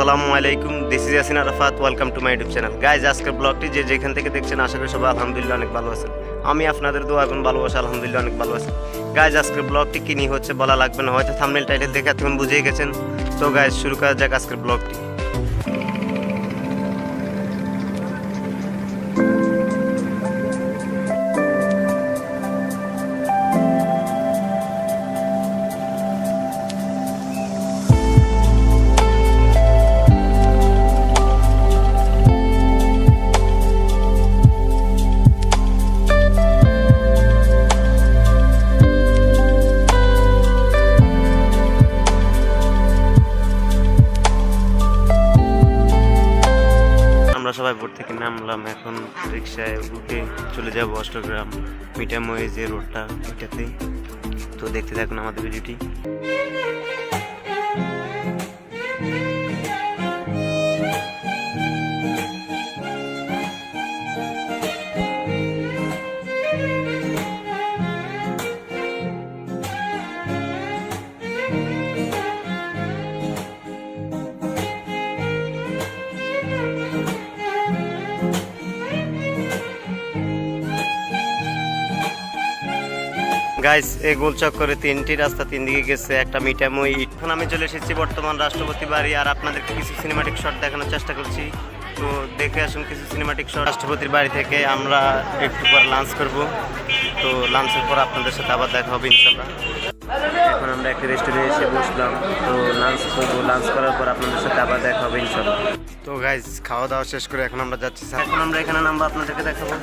আসসালামু আলাইকুম this is Yasin Arafat welcome to my YouTube channel guys আজকের ব্লগটি যে যেখান থেকে দেখছেন, আশা করি সবাই আলহামদুলিল্লাহ অনেক ভালো আছেন। আমি আপনাদের দোয়া এবং ভালোবাসা আলহামদুলিল্লাহ অনেক ভালো আছি। গাইজ আজকের ব্লগটি কি নিয়ে হচ্ছে বলা লাগবে না, হয়তো থামনেল টাইটেল দেখে তখন বুঝেই গেছেন। তো গাইজ শুরু করা যাক আজকের ব্লগটি সবাই থেকে নামলাম। এখন রিক্সায় উঠে চলে যাব অষ্টগ্রাম মিটাময়ে যে রোডটা এটাতে তো দেখতে থাকুন আমাদের ভিডিওটি। গাইস, এই গোল চক্করে তিনটি রাস্তা তিন দিকে গেছে, একটা মিটামই এখন আমি চলে এসেছি বর্তমান রাষ্ট্রপতি বাড়ি, আর আপনাদেরকে কিছু সিনেমাটিক শট দেখানোর চেষ্টা করছি। তো দেখে আসুন কিছু সিনেমাটিক শট রাষ্ট্রপতির বাড়ি থেকে আমরা একটু পর লাঞ্চ করব। তো লাঞ্চের পর আপনাদের সাথে আবার দেখা হবে ইনশাল্লাহ এখন আমরা একটা রেস্টুরেন্টে এসে বসলাম। তো লাঞ্চ করব লাঞ্চ করার পর আপনাদের সাথে আবার দেখা হবে ইনশাল্লাহ তো গাইজ খাওয়া দাওয়া শেষ করে এখন আমরা যাচ্ছি। এখন আমরা এখানে নামবো আপনাদেরকে দেখাবো।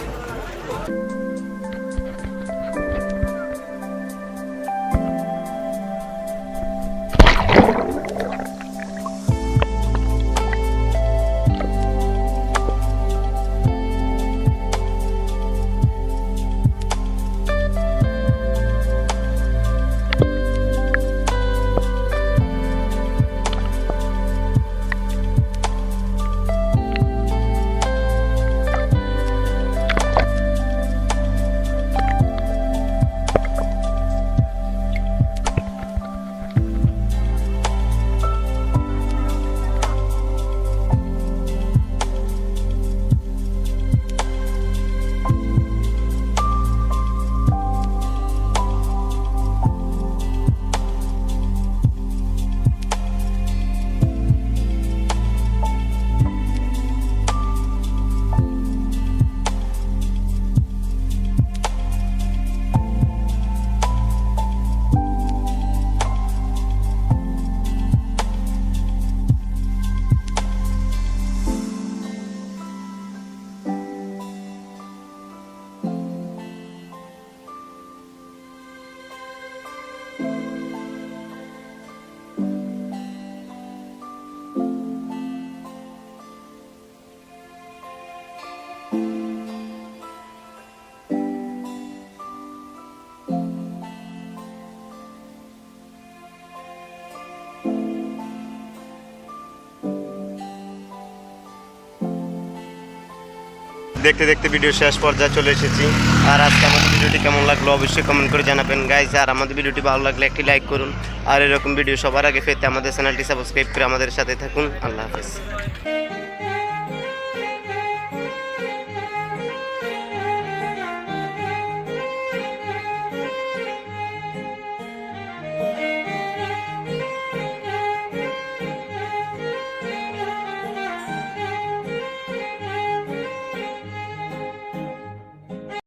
দেখতে দেখতে ভিডিও শেষ পর্যায়ে চলে এসেছি। আর আজকে আমাদের ভিডিওটি কেমন লাগল অবশ্যই কমেন্ট করে জানাবেন। গাইজ আর আমাদের ভিডিওটি ভালো লাগলে একটি লাইক করুন। আর এরকম ভিডিও সবার আগে পেতে আমাদের চ্যানেলটি সাবস্ক্রাইব করে আমাদের সাথে থাকুন। আল্লাহ হাফেজ।